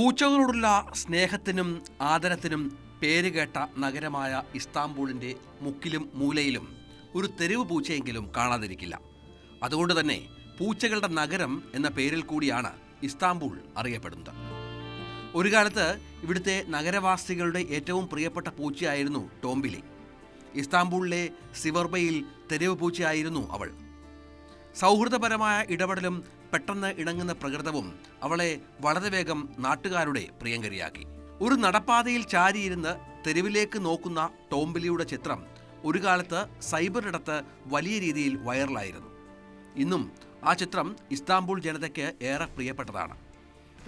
പൂച്ചകളോടുള്ള സ്നേഹത്തിനും ആദരത്തിനും പേരുകേട്ട നഗരമായ ഇസ്താംബൂളിന്റെ മുക്കിലും മൂലയിലും ഒരു തെരുവ് പൂച്ചയെങ്കിലും കാണാതിരിക്കില്ല. അതുകൊണ്ട് തന്നെ പൂച്ചകളുടെ നഗരം എന്ന പേരിൽ കൂടിയാണ് ഇസ്താംബൂൾ അറിയപ്പെടുന്നത്. ഒരു കാലത്ത് ഇവിടുത്തെ നഗരവാസികളുടെ ഏറ്റവും പ്രിയപ്പെട്ട പൂച്ചയായിരുന്നു ടോംബിലി. ഇസ്താംബൂളിലെ സിവർബയിൽ തെരുവ് പൂച്ചയായിരുന്നു അവൾ. സൗഹൃദപരമായ ഇടപെടലും പെട്ടെന്ന് ഇണങ്ങുന്ന പ്രകൃതവും അവളെ വളരെ വേഗം നാട്ടുകാരുടെ പ്രിയങ്കരിയാക്കി. ഒരു നടപ്പാതയിൽ ചാരിയിരുന്ന് തെരുവിലേക്ക് നോക്കുന്ന ടോംബിലിയുടെ ചിത്രം ഒരു കാലത്ത് സൈബറിടത്ത് വലിയ രീതിയിൽ വൈറലായിരുന്നു. ഇന്നും ആ ചിത്രം ഇസ്താംബൂൾ ജനതയ്ക്ക് ഏറെ പ്രിയപ്പെട്ടതാണ്.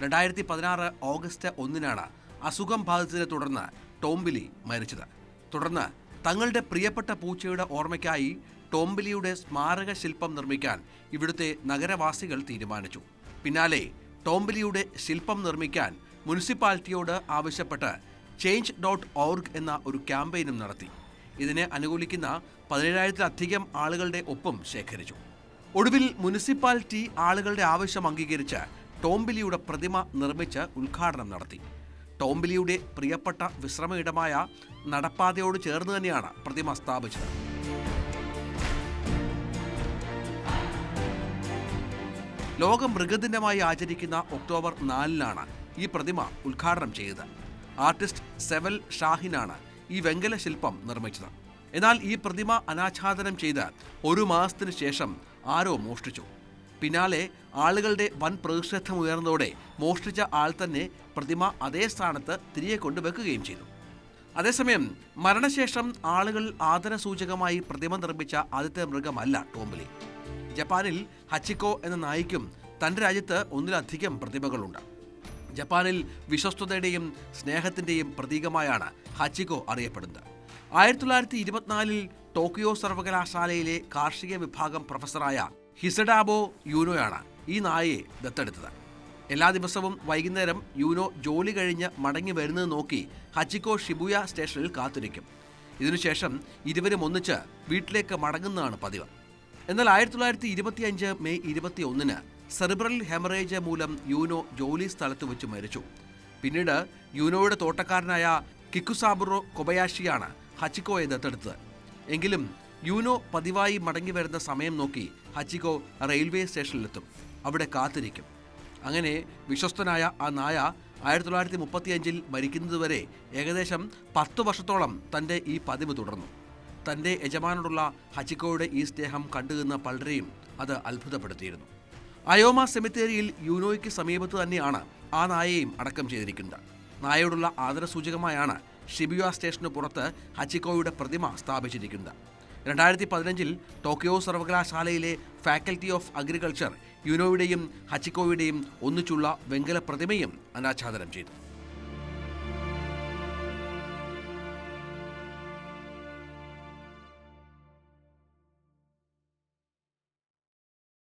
രണ്ടായിരത്തി പതിനാറ് ഓഗസ്റ്റ് ഒന്നിനാണ് അസുഖം ബാധിച്ചതിനെ തുടർന്ന് ടോംബിലി മരിച്ചത്. തുടർന്ന് തങ്ങളുടെ പ്രിയപ്പെട്ട പൂച്ചയുടെ ഓർമ്മയ്ക്കായി ടോംബിലിയുടെ സ്മാരക ശില്പം നിർമ്മിക്കാൻ ഇവിടുത്തെ നഗരവാസികൾ തീരുമാനിച്ചു. പിന്നാലെ ടോംബിലിയുടെ ശില്പം നിർമ്മിക്കാൻ മുനിസിപ്പാലിറ്റിയോട് ആവശ്യപ്പെട്ട് ചേഞ്ച് ഡോട്ട് ഓർഗ് എന്ന ഒരു ക്യാമ്പയിനും നടത്തി. ഇതിനെ അനുകൂലിക്കുന്ന പതിനേഴായിരത്തിലധികം ആളുകളുടെ ഒപ്പം ശേഖരിച്ചു. ഒടുവിൽ മുനിസിപ്പാലിറ്റി ആളുകളുടെ ആവശ്യം അംഗീകരിച്ച് ടോംബിലിയുടെ പ്രതിമ നിർമ്മിച്ച് ഉദ്ഘാടനം നടത്തി. ടോംബിലിയുടെ പ്രിയപ്പെട്ട വിശ്രമ ഇടമായ നടപ്പാതയോട് ചേർന്ന് തന്നെയാണ് പ്രതിമ സ്ഥാപിച്ചത്. ലോക മൃഗദിനമായി ആചരിക്കുന്ന ഒക്ടോബർ നാലിനാണ് ഈ പ്രതിമ ഉദ്ഘാടനം ചെയ്തത്. ആർട്ടിസ്റ്റ് സെവൽ ഷാഹിനാണ് ഈ വെങ്കല ശില്പം നിർമ്മിച്ചത്. എന്നാൽ ഈ പ്രതിമ അനാച്ഛാദനം ചെയ്ത് ഒരു മാസത്തിന് ശേഷം ആരോ മോഷ്ടിച്ചു. പിന്നാലെ ആളുകളുടെ വൻ പ്രതിഷേധം ഉയർന്നതോടെ മോഷ്ടിച്ച ആൾ തന്നെ പ്രതിമ അതേ സ്ഥാനത്ത് തിരികെ കൊണ്ടുവെക്കുകയും ചെയ്തു. അതേസമയം മരണശേഷം ആളുകൾ ആദരസൂചകമായി പ്രതിമ നിർമ്മിച്ച ആദ്യത്തെ മൃഗമല്ല ടോംബിലി. ജപ്പാനിൽ ഹച്ചിക്കോ എന്ന നായിക്കും തന്റെ രാജ്യത്ത് ഒന്നിലധികം പ്രതിമകളുണ്ട്. ജപ്പാനിൽ വിശ്വസ്തതയുടെയും സ്നേഹത്തിന്റെയും പ്രതീകമായാണ് ഹച്ചിക്കോ അറിയപ്പെടുന്നത്. ആയിരത്തി തൊള്ളായിരത്തി ഇരുപത്തിനാലിൽ ടോക്കിയോ സർവകലാശാലയിലെ കാർഷിക വിഭാഗം പ്രൊഫസറായ ഹിസഡാബോ യൂനോയാണ് ഈ നായയെ ദത്തെടുത്തത്. എല്ലാ ദിവസവും വൈകുന്നേരം യൂനോ ജോലി കഴിഞ്ഞ് മടങ്ങി വരുന്നത് നോക്കി ഹച്ചിക്കോ ഷിബുയ സ്റ്റേഷനിൽ കാത്തിരിക്കും. ഇതിനുശേഷം ഇരുവരും ഒന്നിച്ച് വീട്ടിലേക്ക് മടങ്ങുന്നതാണ് പതിവ്. എന്നാൽ ആയിരത്തി തൊള്ളായിരത്തി ഇരുപത്തി അഞ്ച് മെയ് ഇരുപത്തി ഒന്നിന് സെറിബ്രൽ ഹെമറേജ് മൂലം യൂനോ ജോലി സ്ഥലത്ത് വെച്ച് മരിച്ചു. പിന്നീട് യൂനോയുടെ തോട്ടക്കാരനായ കിക്കുസാബുറോ കൊബയാഷിയാണ് ഹച്ചിക്കോയെ ദത്തെടുത്തത് എങ്കിലും യൂനോ പതിവായി മടങ്ങി വരുന്ന സമയം നോക്കി ഹച്ചിക്കോ റെയിൽവേ സ്റ്റേഷനിലെത്തും. അവിടെ കാത്തിരിക്കും. അങ്ങനെ വിശ്വസ്തനായ ആ നായ ആയിരത്തി തൊള്ളായിരത്തി മുപ്പത്തിയഞ്ചിൽ മരിക്കുന്നതുവരെ ഏകദേശം പത്ത് വർഷത്തോളം തന്റെ ഈ പതിവ് തുടർന്നു. തന്റെ യജമാനോടുള്ള ഹച്ചിക്കോയുടെ ഈ സ്നേഹം കണ്ടുനിന്ന പലരെയും അത് അത്ഭുതപ്പെടുത്തിയിരുന്നു. അയോമ സെമിത്തേരിയിൽ യൂനോയ്ക്ക് സമീപത്ത് തന്നെയാണ് ആ നായയെയും അടക്കം ചെയ്തിരിക്കുന്നത്. നായയോടുള്ള ആദരസൂചകമായാണ് ഷിബിയ സ്റ്റേഷന് പുറത്ത് ഹച്ചിക്കോയുടെ പ്രതിമ സ്ഥാപിച്ചിരിക്കുന്നത്. രണ്ടായിരത്തി പതിനഞ്ചിൽ ടോക്കിയോ സർവകലാശാലയിലെ ഫാക്കൽറ്റി ഓഫ് അഗ്രികൾച്ചർ യുനോയുടെയും ഹച്ചിക്കോയുടെയും ഒന്നിച്ചുള്ള വെങ്കല പ്രതിമയും അനാച്ഛാദനം ചെയ്തു.